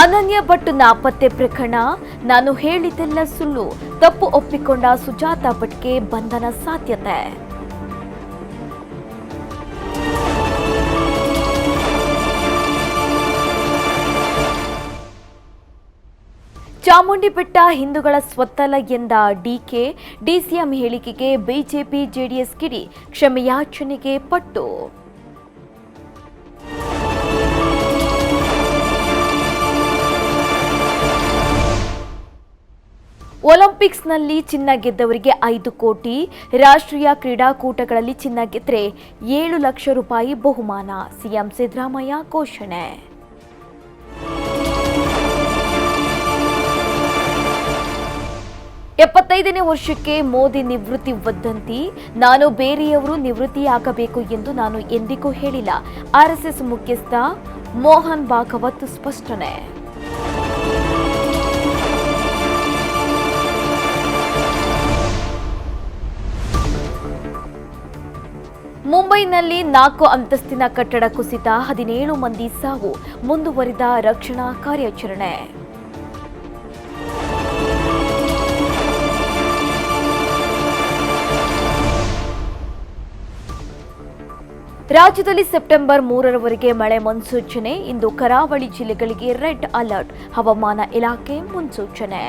ಅನನ್ಯ ಭಟ್ ನಾಪತ್ತೆ ಪ್ರಕರಣ. ನಾನು ಹೇಳಿದ್ದೆಲ್ಲ ಸುಳ್ಳು. ತಪ್ಪು ಒಪ್ಪಿಕೊಂಡ ಸುಜಾತಾ ಭಟ್ಗೆ ಬಂಧನ ಸಾಧ್ಯತೆ. ಚಾಮುಂಡಿ ಬೆಟ್ಟ ಹಿಂದೂಗಳ ಸ್ವತ್ತಲ್ಲ ಎಂದ ಡಿಕೆ ಡಿಸಿಎಂ ಹೇಳಿಕೆಗೆ ಬಿಜೆಪಿ ಜೆಡಿಎಸ್ ಕಿಡಿ ಕ್ಷಮೆಯಾಚನೆಗೆ ಪಟ್ಟು. ಒಲಿಂಪಿಕ್ಸ್ನಲ್ಲಿ ಚಿನ್ನ ಗೆದ್ದವರಿಗೆ ಐದು ಕೋಟಿ, ರಾಷ್ಟ್ರೀಯ ಕ್ರೀಡಾಕೂಟಗಳಲ್ಲಿ ಚಿನ್ನ ಗೆದ್ರೆ ಏಳು ಲಕ್ಷ ರೂಪಾಯಿ ಬಹುಮಾನ. ಸಿಎಂ ಸಿದ್ದರಾಮಯ್ಯ ಘೋಷಣೆ. ಎಪ್ಪತ್ತೈದನೇ ವರ್ಷಕ್ಕೆ ಮೋದಿ ನಿವೃತ್ತಿ ವದ್ದಂತಿ ನಾನು ಬೇರೆಯವರು ನಿವೃತ್ತಿಯಾಗಬೇಕು ಎಂದು ನಾನು ಎಂದಿಗೂ ಹೇಳಿಲ್ಲ. ಆರ್ಎಸ್ಎಸ್ ಮುಖ್ಯಸ್ಥ ಮೋಹನ್ ಭಾಗವತ್ ಸ್ಪಷ್ಟನೆ. ಮುಂಬೈನಲ್ಲಿ ನಾಲ್ಕು ಅಂತಸ್ತಿನ ಕಟ್ಟಡ ಕುಸಿತ ಹದಿನೇಳು ಮಂದಿ ಸಾವು, ಮುಂದುವರಿದ ರಕ್ಷಣಾ ಕಾರ್ಯಾಚರಣೆ. ರಾಜ್ಯದಲ್ಲಿ ಸೆಪ್ಟೆಂಬರ್ ಮೂರರವರೆಗೆ ಮಳೆ ಮುನ್ಸೂಚನೆ, ಇಂದು ಕರಾವಳಿ ಜಿಲ್ಲೆಗಳಿಗೆ ರೆಡ್ ಅಲರ್ಟ್, ಹವಾಮಾನ ಇಲಾಖೆ ಮುನ್ಸೂಚನೆ.